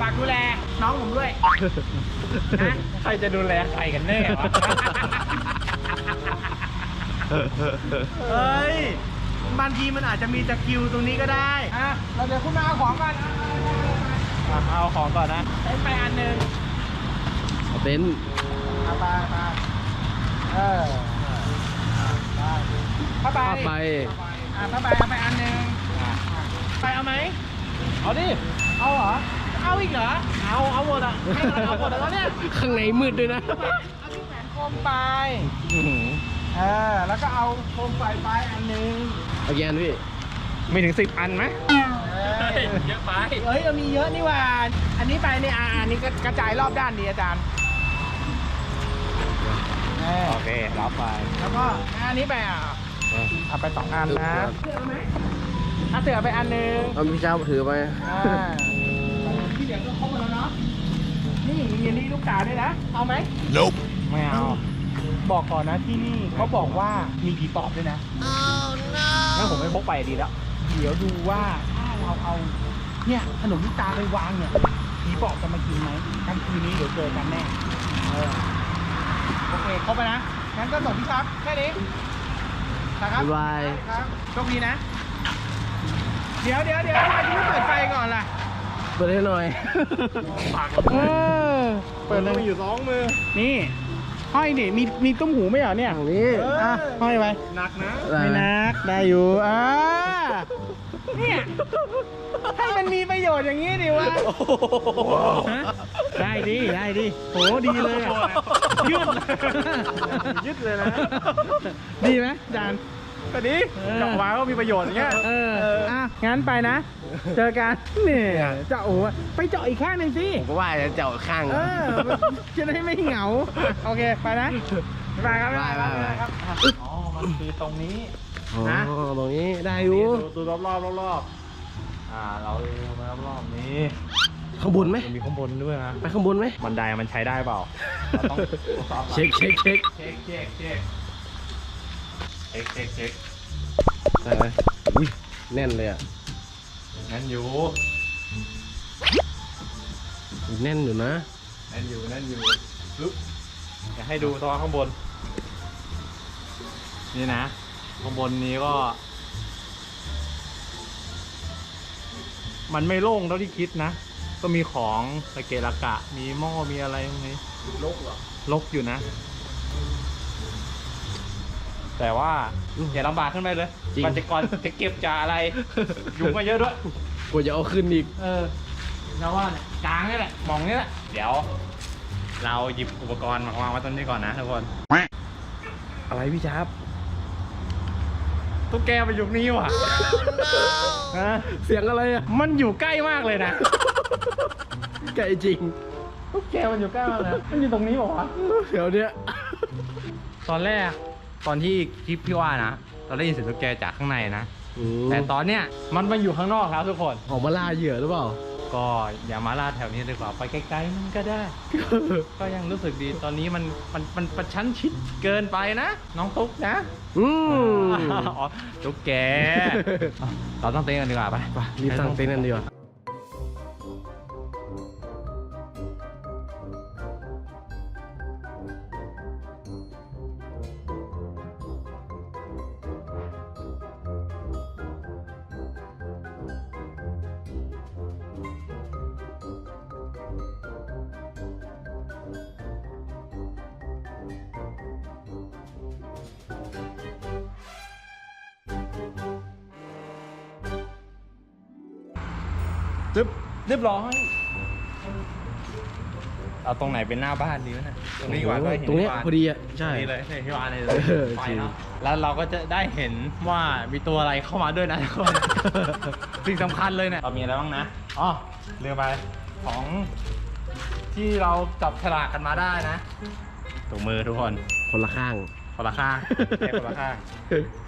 ฝากดูแลน้องผมด้วยนะใครจะดูแลใครกันแน่วะ เฮ้ย บางทีมันอาจจะมีตะคริวตรงนี้ก็ได้อะเราเดี๋ยวคุณมาเอาของกันอะเอาของก่อนนะใช้ไปอันหนึ่งเอาเต็นท์เอาไปไปเออไปผ้าใบผ้าไปอะผ้าใบเอาไปอันหนึ่งอะไปเอาไหมเอาดิ เอาเหรอ เอาอีกเหรอ เอา เอาหมดอะให้มันเอาหมดแล้วเนี่ย ข้างในมืดด้วยนะเอาที่แหวนโคมไปเออแล้วก็เอาโคมไฟไปอันหนึงเอาแกนพี่มีถึงสิบอันไหมเฮ้ยเยอะไปเฮ้ยเรามีเยอะนี่หว่า อันนี้ไปนี่อ่าอันนี้ก็กระจายรอบด้านดีอาจารย์เออโอเครับไปแล้วก็อันนี้ไปอะเอาไปสองอันนะครับเสือไหมถ้าเสือไปอันหนึง เอาพี่เจ้าถือไป อ่าที่ เหลือก็ครบหมดแล้วเนาะ นี่มีอันนี้ลูกตาด้วยนะ เอาไหมไม่เอา บอกก่อนนะที่นี่เขาบอกว่ามีผีปอบด้วยนะ งั้นผมไม่พกไปดีแล้ว เดี๋ยวดูว่าถ้าเราเอาเนี่ยขนมลูกตาไปวางเนี่ยผีปอบจะมากินไหมกลางคืนนี้เดี๋ยวเจอกันแน่เออโอเคครบไปนะ งั้นก็ส่งพี่ครับแค่นี้นะครับบ๊ายบาย ครับโชคดีนะ เดี๋ยวเดี๋ยวเดี๋ยวทำไมคุณไม่เปิดไฟก่อนล่ะ เปิดให้หน่อยเออ เปิดเลย มีอยู่สองมือนี่ ห้อยนี่มีมีต้มหูไหมเหรอเนี่ย อย่างนี้อะห้อยไว้หนักนะไม่นักได้อยู่อ่าเนี่ยให้มันมีประโยชน์อย่างนี้ดิวะฮะได้ดิได้ดิโหดีเลยอะยืดเลย ยึดเลยนะ ดีไหมอาจาน ก็ดีเออกลับมาก็มีประโยชน์อย่างเงี้ยเอออะงั้นไปนะ เจอกันนี่เจาะโอ้ไปเจาะอีกข้างหนึ่งสิผมก็ว่าจะเจ้าข้างเออจะได้ไม่เหงาอะโอเคไปนะบ๊ายบายครับบ๊ายบายบ๊ายบายครับอ๋อมันคือตรงนี้อ๋อนะตรงนี้ได้อยู่ดูดูรอบรอบรอบรอบๆอ่าเราดูมารอบรอบๆนี้ข้างบนไหมมันมีข้างบนด้วยนะไปข้างบนไหมบันไดมันใช้ได้เปล่าเราต้องทดสอบก่อนเช็คเช็คเช็คเช็คเช็คเช็คเช็คเช็คเช็คใช่ไหมอุ้ยแน่นเลยอะนั่นอยู่แน่นอยู่นะ นั่นอยู่นั่นอยู่ปึ๊บอยากให้ดูตัวข้างบน นี่นะ ข้างบนนี้ก็ มันไม่โล่งเท่าที่คิดนะ ก็มีของตะเกะระกะ มีหม้อมีอะไรตรงนี้ลกเหรอลกอยู่นะ แต่ว่าอย่าลำบากขึ้นไปเลยจริงก่อนจะก่อนจะเก็บจะอะไรยุงมาเยอะด้วย กว่าจะเอาขึ้นอีก เออแล้วว่าเนี่ยกลางนี่แหละมองนี่แหละ เดี๋ยว เราหยิบอุปกรณ์มาวางไว้ตรงนี้ก่อนนะทุกคน อะไรพี่ชาร์ปตุ๊กแกมาอยู่นี่ว่ะฮะเสียงอะไรอะ มันอยู่ใกล้มากเลยนะ ไก่จริง ตุ๊กแกมันอยู่ใกล้มากเลยมันอยู่ตรงนี้บอกว่าวะเดี๋ยวเนี้ยตอนแรก ตอนที่คลิปพี่ว่านะ เราได้ยินเสียงตุ๊กแกจากข้างในนะอืมแต่ตอนเนี้ยมันมาอยู่ข้างนอกครับทุกคน ออกมาล่าเหยื่อหรือเปล่า ก็อย่ามาลาดแถวนี้ดีกว่าไปไกลๆมันก็ได้ ก็ยังรู้สึกดีตอนนี้มันมันมันประชันชิดเกินไปนะ น้องตุ๊กนะอืมอ๋อตุ๊กแก เราต้องเต้นกันดีกว่าไปไปรีบตั้งเต็นท์กันดีกว่า จึ๊บเรียบร้อย เอาตรงไหนเป็นหน้าบ้านดีวะเนะตรงนี้ดีกว่าก็เห็นตรงเนี้ยที่บ้าพอดีอะใช่ นี่เลยเห็นที่บ้านเลยเออไฟจริงเนาะแล้วเราก็จะได้เห็นว่ามีตัวอะไรเข้ามาด้วยนะทุกคน สิ่งสำคัญเลยเนี่ยเรามีอะไรบ้างนะอ๋อเรือไปของที่เราจับฉลากกันมาได้นะถุงมือทุกคนคนละข้าง คนละข้างเท่คนละข้างเ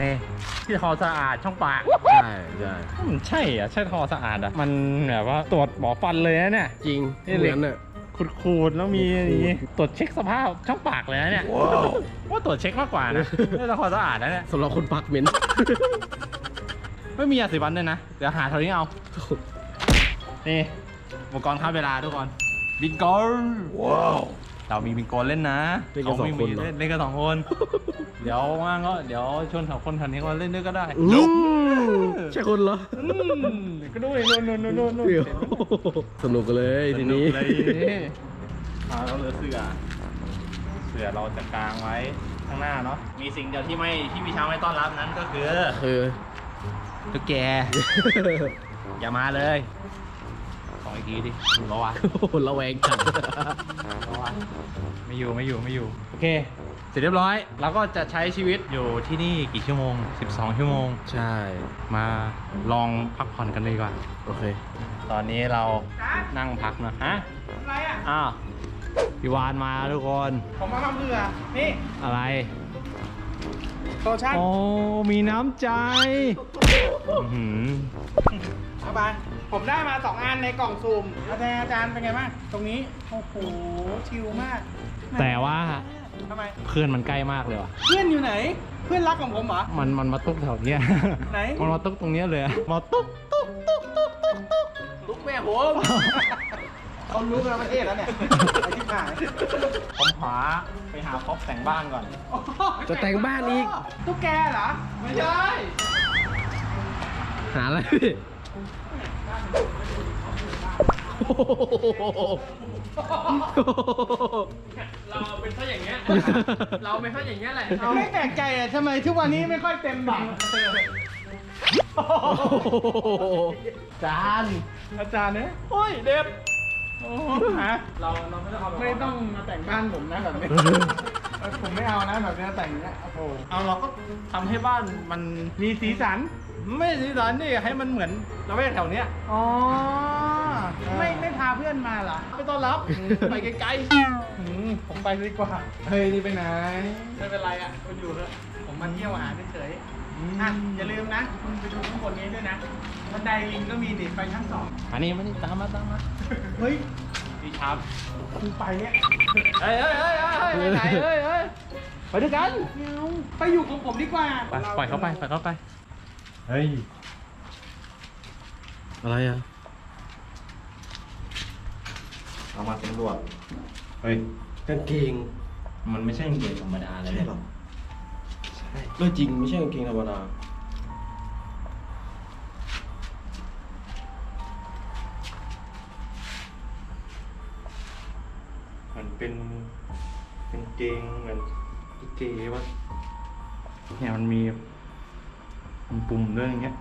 น่ที่ทอสะอาดช่องปากใช่ใช่มันใช่อะใช่ทอสะอาดอะมันแบบว่าตรวจหมอฟันเลยนะเนี่ย จริงนี่เหเหล็มืก อนอะ ขูดๆแล้วมีอย่างงี้ตรวจเช็คสภาพช่องปากเลยนะเนี่ยว่าตรวจเช็คมากกว่านะไม่ต้องความสะอาดนะเนี่ยสำหรับคนปักเหม็น ไม่มียาสีฟันด้วยนะเดี๋ยวหาเท่านี้เอา นี่อุปกรณ์ค่าเวลาทุกคนบิงโกว้าว เรามีบิงโกเล่นนะเล่นกันสองไม่คนมีเหรอเล่นเล่นกันสองคน เดี๋ยวว่างก็เดี๋ยวชวนสองคนทันนี้ก็เล่นด้วยก็ได้อืมใช่คนเหรออืมก็ดูเลยนู่นนู่นนู่นนู่นเดี๋ยวสนุกกันเลยทีนี้ สกเลยอ่าเราเหลือเสือ เสือเราจะกางไว้ข้างหน้าเนาะ มีสิ่งเดียวที่ไม่ที่พี่ช้างไม่ต้อนรับนั้นก็คือคือตุ๊กแก อย่ามาเลย ขออีกทีดิดูแล้ววะ โอ้โหระแวงจัด ไม่อยู่ไม่อยู่ไม่อยู่ โอเค เสร็จเรียบร้อย เราก็จะใช้ชีวิตอยู่ที่นี่กี่ชั่วโมง 12 ชั่วโมง ใช่ มาลองพักผ่อนกันเลยดีกว่า โอเค ตอนนี้เรานั่งพักนะฮะอะไรอะอ้าวพี่วานมาทุกคน ผมมาทำเผื่อนี่อะไร โซชั่นโอ้มีน้ำใจอื้อหือเอาไป ผมได้มาสองอันในกล่องซูมอาจารย์อาจารย์เป็นไงบ้าง ตรงนี้ โอ้โห ชิลมากแต่ว่าทำไม เพื่อนมันใกล้มากเลยว่ะ เพื่อนอยู่ไหน เพื่อนรักของผมเหรอ มันมันมาตุ๊กแถวเนี้ยไหน มันมาตุ๊กตรงเนี้ยเลยอะมาตุ๊กตุ๊กตุ๊กตุ๊กตุ๊กตุ๊กลูกแม่ผม เขารู้กันทั้งประเทศแล้วเนี่ยไอ้ที่ผ่านผมหาไปหาพ็อปแต่งบ้านก่อน จะแต่งบ้านอีก ตุ๊กแกเหรอ ไม่ใช่ หาอะไรพี่โอ้โหเราเป็นซะอย่างเงี้ย เราเป็นซะอย่างเงี้ยแหละไม่แปลกใจอะทำไมทุกวันนี้ไม่ค่อยเต็มบังจานอาจารย์เนี่ยโอ้ยเด็บ โอ้ฮะเราเราไม่ต้องเอาแบบไม่ต้องมาแต่งบ้านผมนะแบบนี้เออผมไม่เอานะแบบนี้แต่งเนี้ยโอ้โหเอาเราก็ทำให้บ้านมันมีสีสัน ไม่สีสันนี่ให้มันเหมือนเราไม่แถวเนี้ยอ๋อ ไม่ไม่พาเพื่อนมาเหรอไม่ต้อนรับไปไกลอืมผมไปดีกว่า เฮ้ยนี่ไปไหนๆไม่เป็นไรอะคุณอยู่เถอะผมมาเที่ยวอาหารเฉยอืมๆอะอย่าลืมนะ คุณไปดูข้างบนนี้ด้วยนะ บันไดลิงก็มีนี่ไปชั้นสองอันนี้มานี่ตามมาตามมาเฮ้ยพี่ชับคุณไปเนี่ยเฮ้ยเฮ้ยเฮ้ยเฮ้ยไปไหนเฮ้ยเฮ้ยไปด้วยกันเงาไปอยู่กับผมดีกว่าไปปล่อยเขาไปปล่อยเขาไปเฮ้ยอะไรอะเรามาสำรวจเฮ้ยกางเกงมันไม่ใช่กางเกงธรรมดาเลยใช่หรอใช่ก็จริงไม่ใช่กางเกงธรรมดา เป็นเกงเหมือนเกงวะเนี่ยมันมีมันปุ่มด้วยอย่างเงี้ย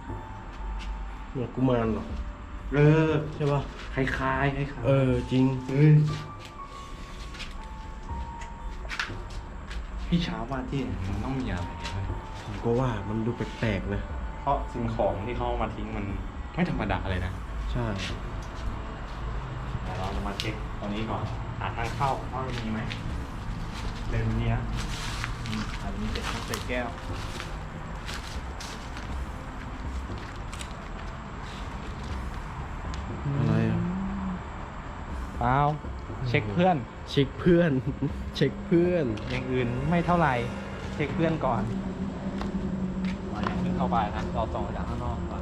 เหมือนกุมารเหรอเออใช่ป่ะคล้ายคล้ายคล้ายเออจริงเฮ้ยพี่เช้าว่าที่มันต้องมีอะไรเว้ยผมก็ว่ามันดูแปลกๆนะเพราะสิ่งของที่เขาเอามาทิ้งมันไม่ธรรมดาเลยนะใช่เดี๋ยวเราจะมาเช็คตรงนี้ก่อนหาทางเข้าว่ามันมีไหม เดินเนี้ยอืมอาจจะมีเศษเศษแก้ว อะไรอะเปล่าเช็คเพื่อน เช็คเพื่อน เช็คเพื่อน อย่างอื่นไม่เท่าไหร่ เช็คเพื่อนก่อนเรายังไม่เข้าไปนะเราส่องจากข้างนอกก่อน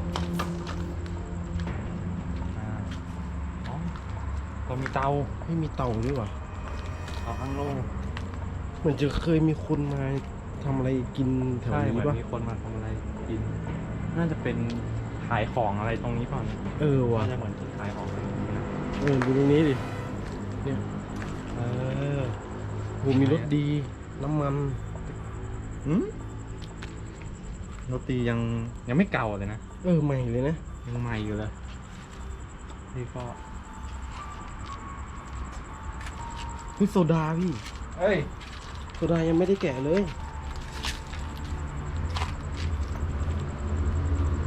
อ่าอ๋อเรามีเตา ไม่มีเตาด้วยว่ะเตาข้างโล่งเห มือนจะเคยมีคนมาทำอะไรกินแถวใช่เหมืนี้อนป่ะ มีคนมาทำอะไรกิน น่าจะเป็นขายของอะไรตรงนี้เปล่าเนี่ยเออว่ะน่าจะเหมือนที่ขายของอะไรตรงนี้นะเออดูตรงนี้ดิ เนี่ย เออโหมีรถดี น้ำมัน อืมโรตียังยังไม่เก่าเลยนะ เออใหม่เลยนะ ยังใหม่อยู่เลยนี่ก็เฮ้ยโซดาพี่ เอ้ย โซดายังไม่ได้แกะเลย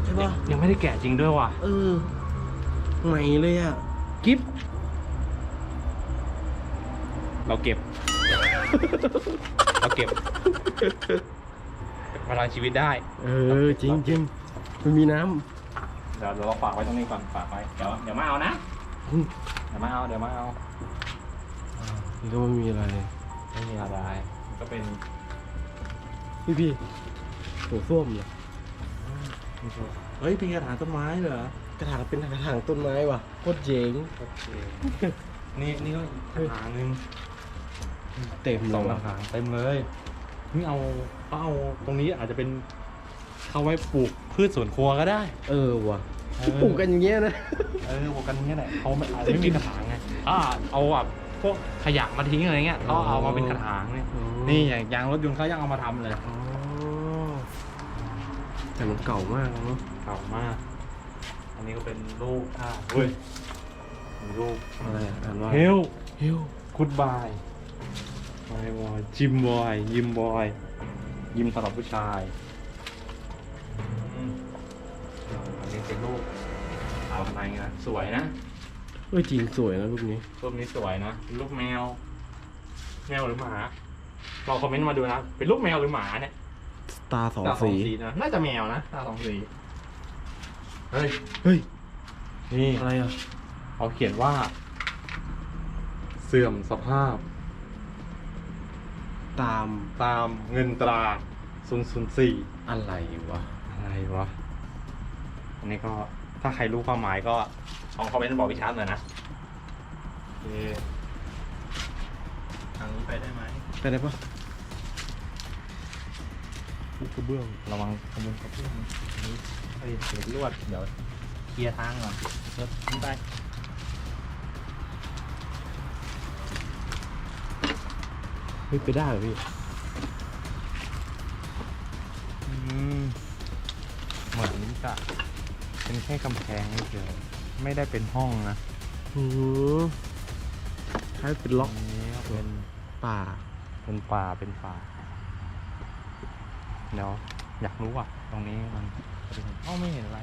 ใช่ปะยังไม่ได้แกะจริงด้วยว่ะ เออ ใหม่เลยอะ กิฟเราเก็บ เราเก็บพลังชีวิตได้ เออ จริงจริงมันมีน้เดี๋ยวเราฝากไว้ตรงนี้ก่อนฝากไว้ เดี๋ยวเดี๋ยวมาเอานะำเดี๋ยวมาเอา เดี๋ยวมาเอานี่ก็ไม่มีอะไร ไม่มีอะไร ก็เป็นพี่พี่โถส้วมเหรอเฮ้ยเป็นกระถางต้นไม้เหรอกระถางเป็นกระถางต้นไม้ว่ะโคตรเจ๋งโอเคนี่นี่ก็กระถางหนึงเต็มสเลองยกระว่ะถางเต็มเลยนี่เอาก็เอาตรงนี้อาจจะเป็นเข้าไว้ปลูกพืชสวนครัวก็ได้ เออว่ะเออ ปลูกกันอย่างเงี้ยนะ เออปลูกกันอย่างเงี้ยแหละเขาไม่อาจจะไม่มีกระถางไงอ่าเอาแบบ พวกขยะมาทิ้งอะไรเงี้ยเขาเอามาเป็นกระถางเนี่ยอ๋อ นี่อย่างยางรถยนต์เขายังเอามาทำเลยอ๋อแต่มันเก่ามากเนาะเก่ามาก อันนี้ก็เป็นรูปภาพเฮ้ยมีรูปอะไรอะอ่านว่าเฮลเฮลกูดบายบายบอยจิมบอย ยิมบอย ยิมสำหรับผู้ชายอืมอันนี้เป็นรูปเอาทำไมนะสวยนะ เอ้ยจริงสวยนะรูปนี้ รูปนี้สวยนะเป็นรูปแมว แมวหรือหมาลองคอมเมนต์มาดูนะ เป็นรูปแมวหรือหมาเนี่ยตาสองตาสีนะน่าจะแมวนะตาสองสีเฮ้ยเฮ้ย นี่อะไรอะ เขาเขียนว่า เสื่อมสภาพ ตามตามเงินตรา004 อะไรวะ อะไรวะ อันนี้ก็ถ้าใครรู้ความหมายก็ ลองคอมเมนต์บอกพี่ชาร์ปหน่อยนะโอเคทางนี้ไปได้ไหมไปได้ปะกระเบื้องระวังขโมยกระเบื้องอันนี้เฮ้ยเดี๋ยวลวดเดี๋ยวเคลียร์ทางก่อนรถขึ้นไปเฮ้ยไปได้เหรอพี่อืมเหมือนจะเป็นแค่กำแพงเฉย ไม่ได้เป็นห้องนะอือคล้ายเป็นล็อกตรงนี้ก็เป็นป่า เป็นป่าเป็นป่าเดี๋ยวอยากรู้อะตรงนี้มันเป็นอ้อไม่เห็นอะไร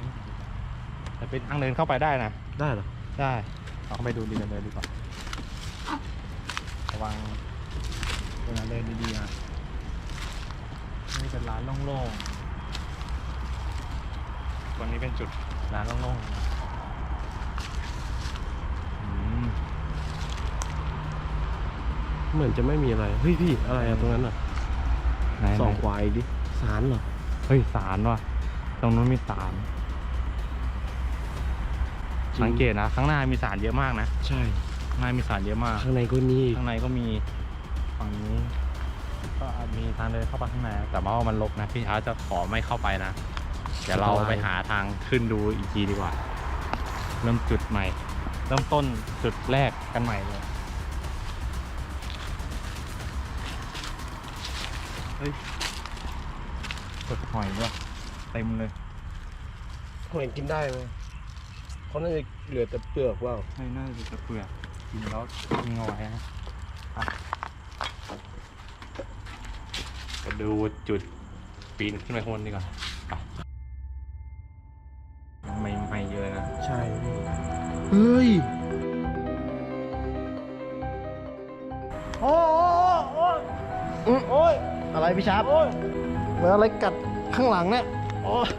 แต่เป็นทางเดินเข้าไปได้นะ ได้เหรอ ได้เราเข้าไปดูดีกันเลยดีกว่าระวังเวลาเดินดีๆนะนี่เป็นร้านโล่งๆตรงนี้เป็นจุดร้านโล่งๆนะอืม เหมือนจะไม่มีอะไร เฮ้ยพี่อะไรอะตรงนั้นอะไหนๆส่องควายดิสารเหรอ เฮ้ยสารว่ะ ตรงนู้นมีสารจริง สังเกตนะข้างหน้ามีสารเยอะมากนะใช่ ข้างหน้ามีสารเยอะมาก ข้างในก็มีอีกข้างในก็มีฝั่งนี้ก็อาจมีทางเดินเข้าไปข้างในนะแต่ว่ามันรกนะพี่อาร์ตจะขอไม่เข้าไปนะ เดี๋ยวเราไปหาทางขึ้นดูอีกทีดีกว่า เริ่มจุดใหม่ เริ่มต้นจุดแรกกันใหม่เลย ฮ้ยเปลือกหอยด้วยเต็มเลยหอยกินได้ไหมเขาน่าจะเหลือแต่เปลือกว่าไม่น่าจะจะเปลือกกินแล้วทิ้งเอาไว้นะอะไปดูจุดปีนขึ้นไปข้างบนดีกว่าไปไม่ไม่เยอะนะ ใช่ เฮ้ย อ้โอ้ยอะไรพี่ชาร์ปโอ้ยเหมือนอะไรกัดข้างหลังเนี่ยโอ้ย